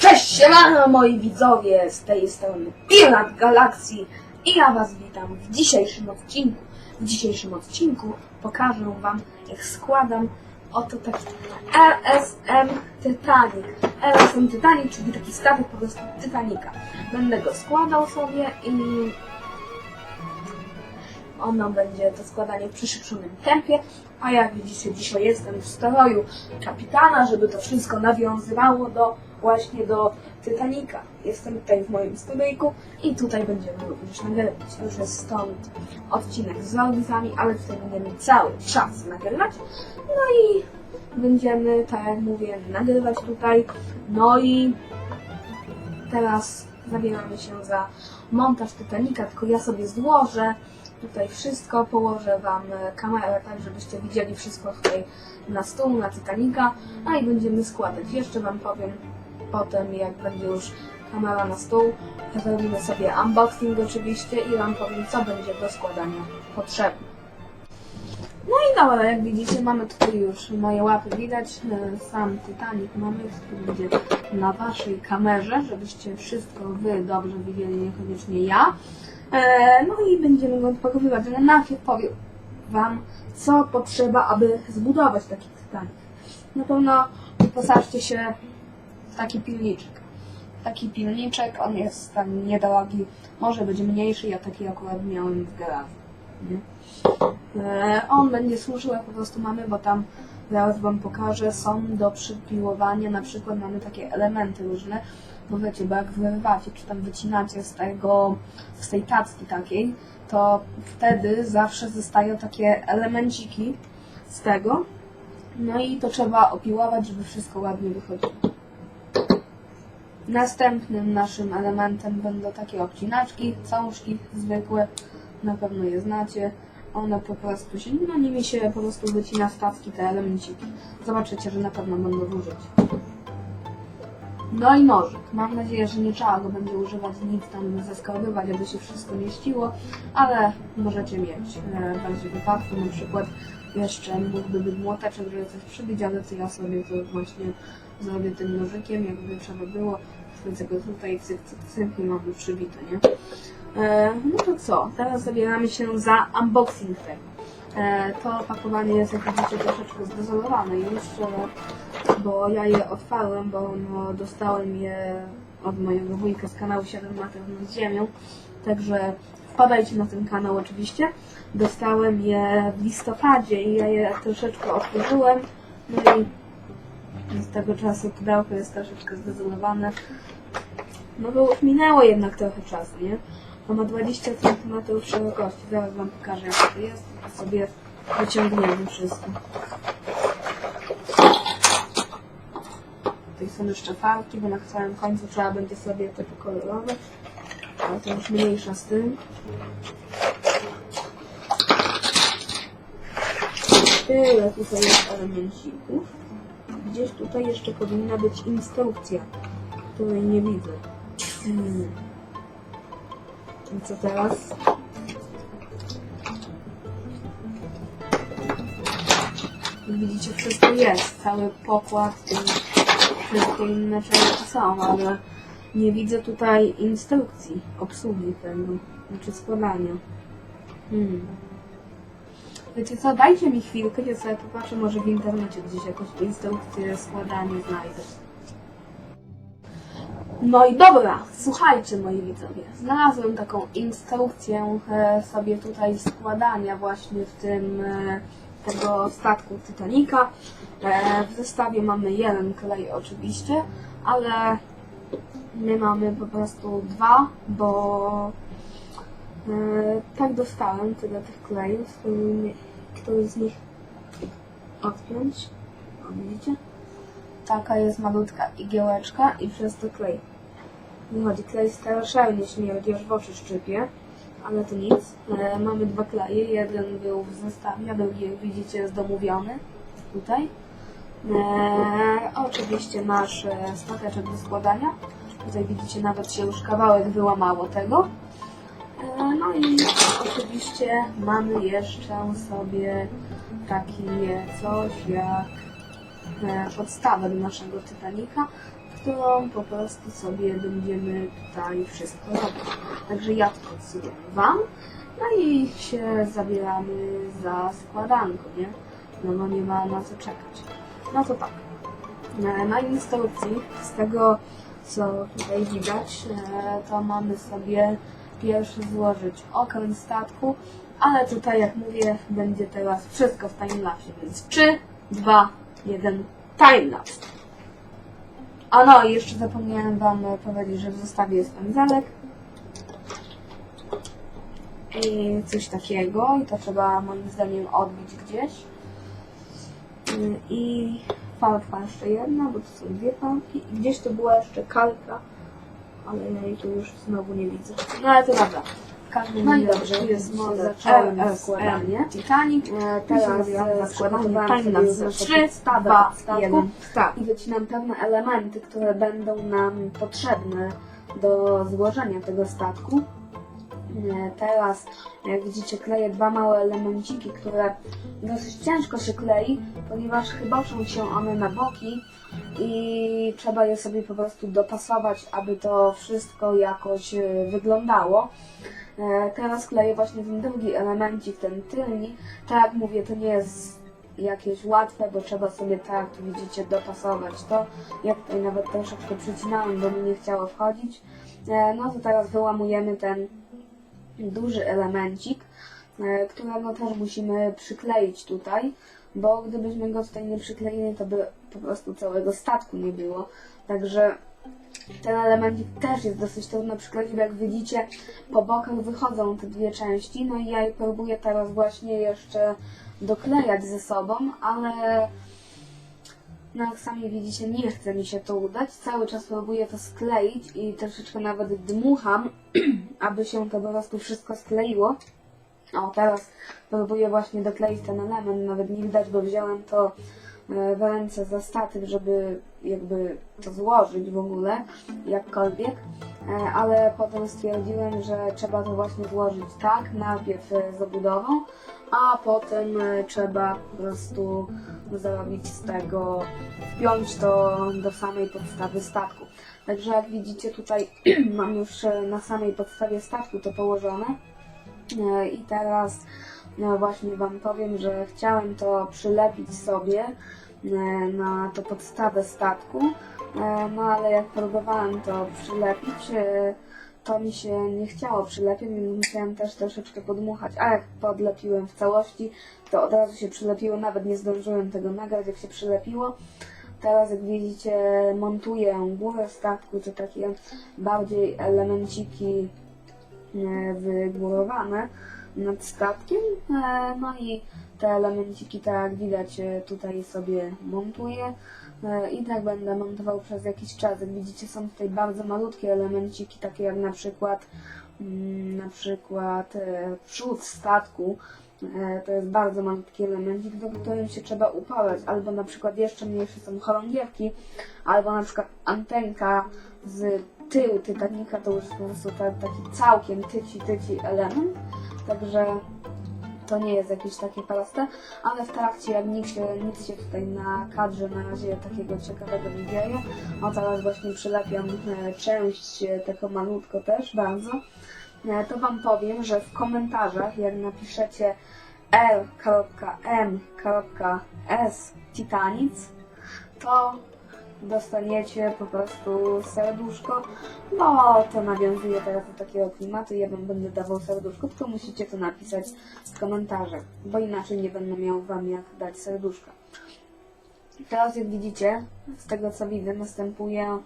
Cześć, siemano moi widzowie, z tej strony Pirat Galaksji i ja was witam w dzisiejszym odcinku. W dzisiejszym odcinku pokażę wam, jak składam oto taki LSM Titanic. LSM Titanic, czyli taki statek po prostu Titanica. Będę go składał sobie i ono będzie to składanie w przyszybszonym tempie, a jak widzicie dzisiaj jestem w stroju kapitana, żeby to wszystko nawiązywało do właśnie do Titanica. Jestem tutaj w moim studyjku i tutaj będziemy również nagrywać. Już jest stąd odcinek z audycjami, ale tutaj będziemy cały czas nagrywać. No i będziemy, tak jak mówię, nagrywać tutaj. No i teraz zabieramy się za montaż Titanica, tylko ja sobie złożę tutaj wszystko, położę Wam e, kamerę tak, żebyście widzieli wszystko tutaj na stół, na Titanica, a i będziemy składać. Jeszcze Wam powiem potem, jak będzie już kamera na stół, zrobimy sobie unboxing oczywiście i Wam powiem, co będzie do składania potrzebne. No i dobra, jak widzicie, mamy tutaj już moje łapy widać, e, sam Titanic mamy, który będzie na Waszej kamerze, żebyście wszystko Wy dobrze widzieli, niekoniecznie ja. E, No i będziemy go odpakowywać, ale najpierw powiem Wam, co potrzeba, aby zbudować taki Titanic. Na pewno wyposażcie się w taki pilniczek. Taki pilniczek, on jest tam niedrogi, może być mniejszy, ja taki akurat miałem w garażu. E, On będzie służył, jak po prostu mamy, bo tam zaraz Wam pokażę, są do przypiłowania, na przykład mamy takie elementy różne, bo wiecie, bo jak wyrywacie, czy tam wycinacie z tego, z tej tacki takiej, to wtedy zawsze zostają takie elemenciki z tego, no i to trzeba opiłować, żeby wszystko ładnie wychodziło. Następnym naszym elementem będą takie obcinaczki, cążki zwykłe, na pewno je znacie. One po prostu się, no nimi się po prostu wycina stawki te elemenciki. Zobaczycie, że na pewno będą użyć. No i nożyk. Mam nadzieję, że nie trzeba go będzie używać nic tam zeskorbywać, aby się wszystko mieściło, ale możecie mieć e, w razie wypadku na przykład jeszcze mógłby być młoteczek, żeby coś przybić, ale to ja sobie to właśnie zrobię tym nożykiem, jakby trzeba było. Wchodzę go tutaj, cyk, cyk, cyk i przybite, nie? E, no to co? Teraz zabieramy się za unboxing tego. E, to opakowanie jest, jak widzicie, troszeczkę zdezolowane już, e, bo ja je otwarłem, bo no, dostałem je od mojego wujka z kanału 7 metrów nad ziemią. Także wpadajcie na ten kanał oczywiście. Dostałem je w listopadzie i ja je troszeczkę otworzyłem. No i z tego czasu pudełko jest troszeczkę zdezolowane. No bo już minęło jednak trochę czasu, nie? To ma 20 cm szerokości. Zaraz Wam pokażę jak to jest. To sobie wyciągniemy wszystko. Tutaj są jeszcze falki, bo na samym końcu trzeba będzie sobie te pokolorować. Ale to już mniejsza z tym. Tyle tutaj jest elemencików. Gdzieś tutaj jeszcze powinna być instrukcja, której nie widzę. Hmm. I co teraz? Jak widzicie, wszystko jest. Cały pokład i wszystkie inne części są, ale nie widzę tutaj instrukcji obsługi tego, znaczy składania. Hmm. Wiecie co, dajcie mi chwilkę, ja sobie popatrzę, może w internecie gdzieś jakąś instrukcję składania znajdę. No i dobra, słuchajcie moi widzowie, znalazłem taką instrukcję e, sobie tutaj składania właśnie w tym e, tego statku Titanica. E, w zestawie mamy jeden klej oczywiście, ale my mamy po prostu dwa, bo tak dostałem tyle tych klejów, który z nich odpiąć. O, widzicie? Taka jest malutka igiełeczka i przez to klej. Wychodzi klej strasznie śmierdzi, aż w oczy szczypie, ale to nic. E, mamy dwa kleje, jeden był w zestawie, a drugi jak widzicie jest domówiony tutaj. E, oczywiście nasz e, stateczek do składania. Tutaj widzicie nawet się już kawałek wyłamało tego. E, no i oczywiście mamy jeszcze sobie takie coś jak e, podstawę do naszego Titanica, którą po prostu sobie będziemy tutaj wszystko robić. Także ja odsyłam Wam, no i się zabieramy za składanko, nie? No bo nie ma na co czekać. No to tak. Na instrukcji, z tego co tutaj widać, e, to mamy sobie pierwszy złożyć okręt statku, ale tutaj jak mówię, będzie teraz wszystko w timelapsie, więc 3, 2, 1, timelapse. A no jeszcze zapomniałem Wam powiedzieć, że w zestawie jest pędzelek i coś takiego i to trzeba moim zdaniem odbić gdzieś. Y, I fałdka jeszcze jedna, bo to są dwie fałki. I gdzieś to była jeszcze kalka, ale ja jej tu już znowu nie widzę. No ale to dobra. W każdym No i dobrze, jest model zacząłem składanie. Titanic. E, Teraz Teraz e, e, składamy już 3, podstawę 2, statku. 1 Tak. i wycinam pewne elementy, które będą nam potrzebne do złożenia tego statku. E, Teraz, jak widzicie, kleję dwa małe elemenciki, które dosyć ciężko się klei, ponieważ chyboczą się one na boki i trzeba je sobie po prostu dopasować, aby to wszystko jakoś e, wyglądało. E, Teraz kleję właśnie ten drugi elemencik, ten tylni. Tak jak mówię, to nie jest jakieś łatwe, bo trzeba sobie tak, tu widzicie, dopasować to. Ja tutaj nawet troszeczkę przycinałem, bo mi nie chciało wchodzić. E, No to teraz wyłamujemy ten duży elemencik, e, którego też musimy przykleić tutaj, bo gdybyśmy go tutaj nie przykleili, to by po prostu całego statku nie było. Także ten elemencik też jest dosyć trudno przykleić, bo jak widzicie, po bokach wychodzą te dwie części, no i ja je próbuję teraz właśnie jeszcze doklejać ze sobą, ale no jak sami widzicie, nie chce mi się to udać. Cały czas próbuję to skleić i troszeczkę nawet dmucham, aby się to po prostu wszystko skleiło. O, teraz próbuję właśnie dokleić ten element, nawet nie widać, bo wziąłem to w ręce za statyw, żeby jakby to złożyć w ogóle, jakkolwiek, E, ale potem stwierdziłem, że trzeba to właśnie złożyć tak, najpierw e, z obudową, a potem e, trzeba po prostu zrobić z tego, wpiąć to do samej podstawy statku. Także jak widzicie tutaj mam już e, na samej podstawie statku to położone. E, I teraz no właśnie Wam powiem, że chciałem to przylepić sobie e, na to podstawę statku, e, no ale jak próbowałem to przylepić, e, to mi się nie chciało przylepić, więc musiałem też troszeczkę podmuchać, a jak podlepiłem w całości, to od razu się przylepiło, nawet nie zdążyłem tego nagrać, jak się przylepiło. Teraz jak widzicie montuję górę statku, to takie bardziej elemenciki wygórowane nad statkiem. E, No i te elemenciki, tak jak widać, e, tutaj sobie montuję. E, I tak będę montował przez jakiś czas. Jak widzicie, są tutaj bardzo malutkie elemenciki, takie jak na przykład mm, na przykład przód statku. To jest bardzo malutki elemencik, do którym się trzeba uparać. Albo na przykład jeszcze mniejsze są chorągiewki, albo na przykład antenka z tyłu Titanica to już po prostu ta, taki całkiem tyci, tyci element. Także to nie jest jakieś takie proste, ale w trakcie jak nic się, nic się tutaj na kadrze na razie takiego ciekawego nie dzieje. O teraz właśnie przylepiam e, część e, tego malutko też bardzo. E, To Wam powiem, że w komentarzach jak napiszecie l.m.s Titanic, to dostaniecie po prostu serduszko, bo to nawiązuje teraz do takiego klimatu ja wam będę dawał serduszko, tylko musicie to napisać w komentarzach, bo inaczej nie będę miał wam jak dać serduszka. Teraz jak widzicie, z tego co widzę, następuje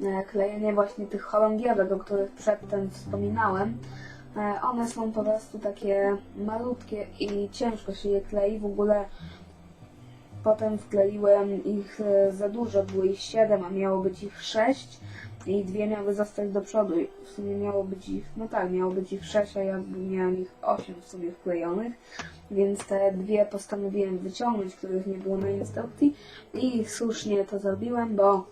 e, klejenie właśnie tych chorągiewek, o których przedtem wspominałem. E, One są po prostu takie malutkie i ciężko się je klei. W ogóle potem wkleiłem ich e, za dużo, było ich 7, a miało być ich 6 i dwie miały zostać do przodu. W sumie miało być ich, no tak, miało być ich 6, a ja miałem ich 8 w sumie wklejonych, więc te dwie postanowiłem wyciągnąć, których nie było na instrukcji i słusznie to zrobiłem, bo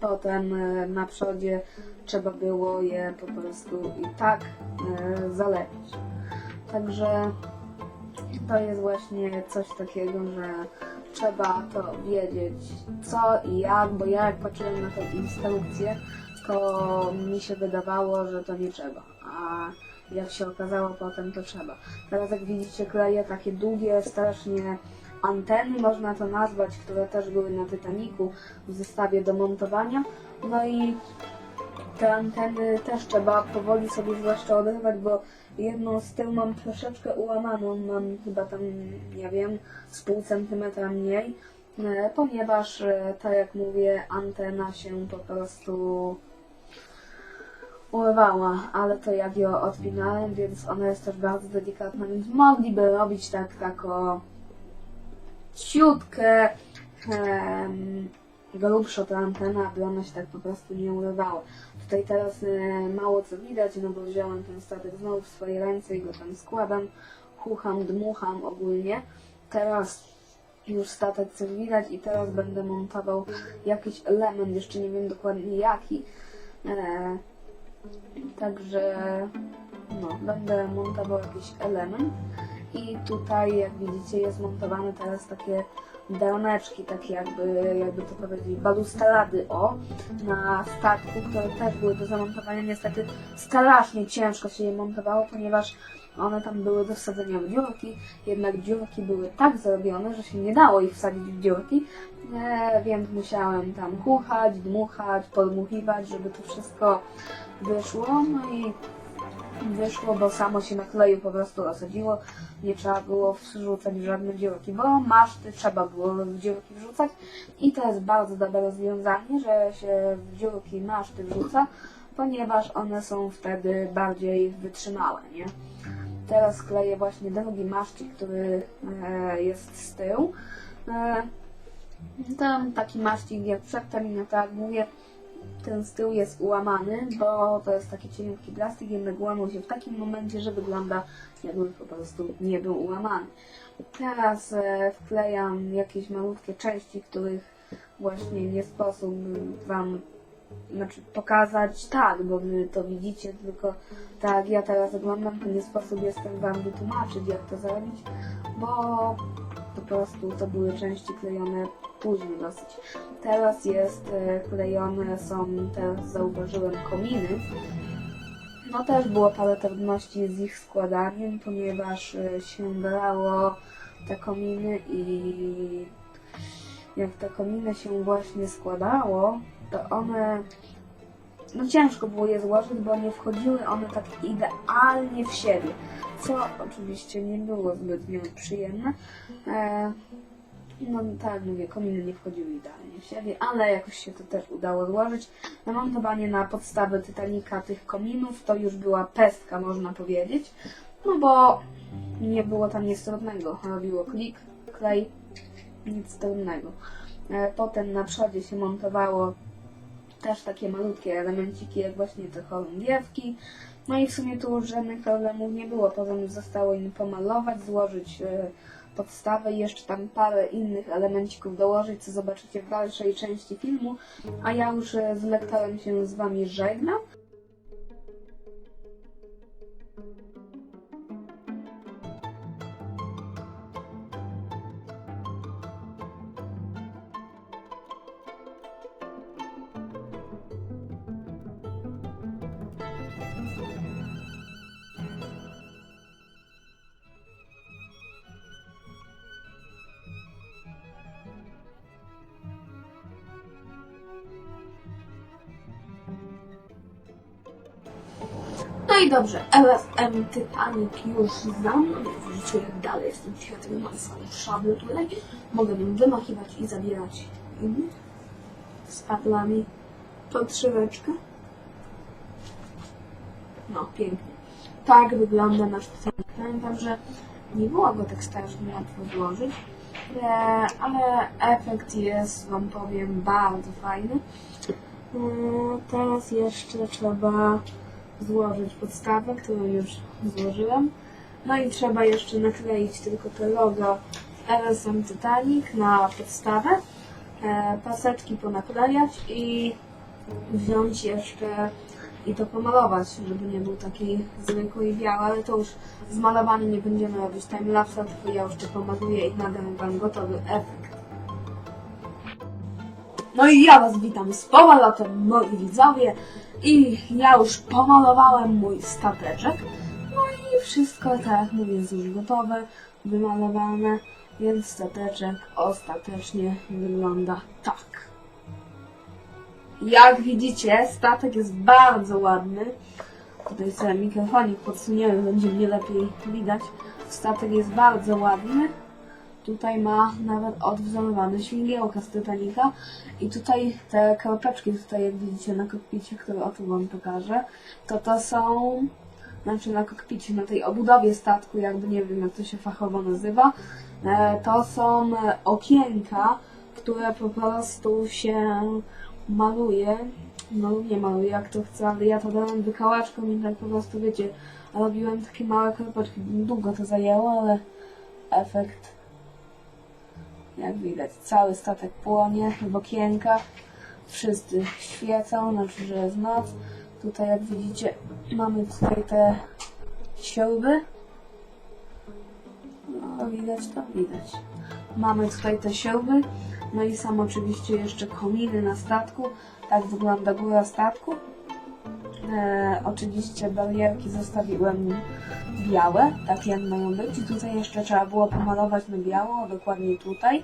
potem e, na przodzie trzeba było je po prostu i tak e, zalepić. także to jest właśnie coś takiego, że trzeba to wiedzieć co i jak, bo ja jak patrzyłem na tę instrukcję, to mi się wydawało, że to nie trzeba, a jak się okazało potem to trzeba. Teraz jak widzicie kleję takie długie, strasznie anteny, można to nazwać, które też były na Titanicu w zestawie do montowania. No i te anteny też trzeba powoli sobie zwłaszcza odrywać, bo jedną z tyłu mam troszeczkę ułamaną, mam chyba tam, nie wiem, z pół centymetra mniej, e, ponieważ, e, tak jak mówię, antena się po prostu urwała, ale to jak ją odpinałem, więc ona jest też bardzo delikatna, więc mogliby robić tak taką ciutkę em, grubsza ta antena, aby ona się tak po prostu nie urywała. Tutaj teraz e, mało co widać, no bo wziąłem ten statek znowu w swoje ręce i go tam składam, chucham, dmucham ogólnie. Teraz już statek coś widać i teraz będę montował jakiś element, jeszcze nie wiem dokładnie jaki. E, Także no, będę montował jakiś element i tutaj jak widzicie jest montowane teraz takie deoneczki, takie jakby, jakby to powiedzieć, balustrady o na statku, które też były do zamontowania. Niestety strasznie ciężko się je montowało, ponieważ one tam były do wsadzenia w dziurki, jednak dziurki były tak zrobione, że się nie dało ich wsadzić w dziurki, e, więc musiałem tam kuchać, dmuchać, podmuchiwać, żeby to wszystko wyszło, no i wyszło, bo samo się na kleju po prostu osadziło. Nie trzeba było wrzucać żadne dziurki, bo maszty trzeba było dziurki wrzucać i to jest bardzo dobre rozwiązanie, że się dziurki maszty wrzuca, ponieważ one są wtedy bardziej wytrzymałe, nie? Teraz kleję właśnie drugi maszcik, który e, jest z tyłu. E, tam taki maszcik jak przedtem, no tak mówię, ten z tyłu jest ułamany, bo to jest taki cieniutki plastik, jednak łamał się w takim momencie, że wygląda jakby po prostu nie był ułamany. Teraz e, wklejam jakieś malutkie części, których właśnie nie sposób Wam znaczy pokazać tak, bo Wy to widzicie, tylko tak ja teraz oglądam, to nie sposób jestem Wam wytłumaczyć, jak to zrobić, bo po prostu to były części klejone później dosyć. Teraz jest e, klejone, są teraz zauważyłem kominy. No też było parę trudności z ich składaniem, ponieważ e, się brało te kominy i jak te kominy się właśnie składało, to one no ciężko było je złożyć, bo nie wchodziły one tak idealnie w siebie, co oczywiście nie było zbytnio przyjemne. E, no tak mówię, kominy nie wchodziły idealnie w siebie, ale jakoś się to też udało złożyć. Namontowanie na podstawę Titanica tych kominów to już była pestka, można powiedzieć, no bo nie było tam nic trudnego. Robiło klik, klej, nic trudnego. E, Potem na przodzie się montowało też takie malutkie elemenciki, jak właśnie te chorągiewki. No i w sumie tu żadnych problemów nie było. Potem zostało im pomalować, złożyć e, podstawę i jeszcze tam parę innych elemencików dołożyć, co zobaczycie w dalszej części filmu. A ja już e, z lektorem się z Wami żegnam. No i dobrze, LSM Titanic już za mną. Widzicie, jak dalej jestem świetny, mam swoją szablę tutaj. Mogę nim wymachiwać i zabierać z patlami podszyweczkę. No, pięknie. Tak wygląda nasz Titanic. Pamiętam, że nie było go tak strasznie łatwo złożyć, e, ale efekt jest, wam powiem, bardzo fajny. E, Teraz jeszcze trzeba złożyć podstawę, którą już złożyłem. No i trzeba jeszcze nakleić tylko to logo LSM Titanic na podstawę, e, paseczki ponaklejać i wziąć jeszcze i to pomalować, żeby nie był taki zwykły i biały, ale to już z malowaniem nie będziemy robić timelapsa, tylko ja już to pomaluję i nadam wam gotowy efekt. No i ja was witam z powrotem, moi widzowie. I ja już pomalowałem mój stateczek. No i wszystko, tak jak mówię, jest już gotowe, wymalowane, więc stateczek ostatecznie wygląda tak. Jak widzicie, statek jest bardzo ładny. Tutaj sobie mikrofonik podsuniemy, będzie mnie lepiej widać. Statek jest bardzo ładny. Tutaj ma nawet odwzorowane śmigiełka z Titanica. I tutaj te kropeczki, tutaj jak widzicie na kokpicie, które oto wam pokażę, to to są, znaczy na kokpicie, na tej obudowie statku, jakby nie wiem jak to się fachowo nazywa, e, to są okienka, które po prostu się maluje, no nie maluje jak to chcę, ale ja to dałem wykałaczką i tak po prostu wiecie, robiłem takie małe kropeczki, długo to zajęło, ale efekt jak widać, cały statek płonie w okienkach. Wszyscy świecą, znaczy, że jest noc. Tutaj, jak widzicie, mamy tutaj te śruby. No, widać to? Widać. Mamy tutaj te śruby. No i są oczywiście jeszcze kominy na statku. Tak wygląda góra statku. E, oczywiście barierki zostawiłem białe, takie jak mają być. I tutaj jeszcze trzeba było pomalować na biało, dokładnie tutaj.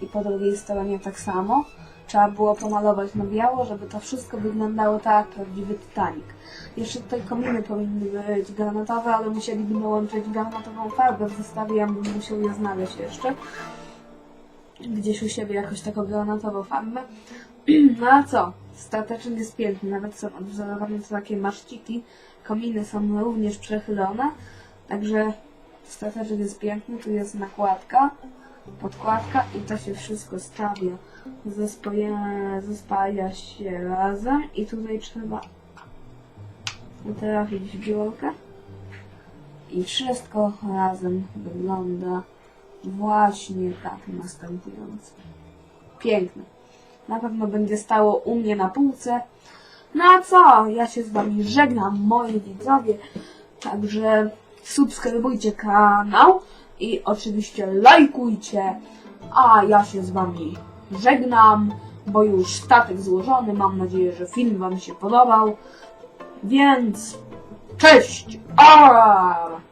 I po drugiej stronie tak samo. Trzeba było pomalować na biało, żeby to wszystko wyglądało tak jak prawdziwy Titanic. Jeszcze tutaj kominy powinny być granatowe, ale musieliby dołączyć granatową farbę w zestawie, ja bym musiał je znaleźć jeszcze. Gdzieś u siebie jakoś taką granatową farbę. No a co? Stateczek jest piękny, nawet są odwzorowane to takie maszciki. Kominy są również przechylone, także stateczek jest piękny. Tu jest nakładka, podkładka i to się wszystko stawia. Zespaja, zespaja się razem i tutaj trzeba trafić w dziurkę. I wszystko razem wygląda właśnie tak następująco. Piękne na pewno będzie stało u mnie na półce. No a co? Ja się z wami żegnam, moi widzowie. Także subskrybujcie kanał i oczywiście lajkujcie. A ja się z wami żegnam, bo już statek złożony. Mam nadzieję, że film wam się podobał. Więc cześć! A!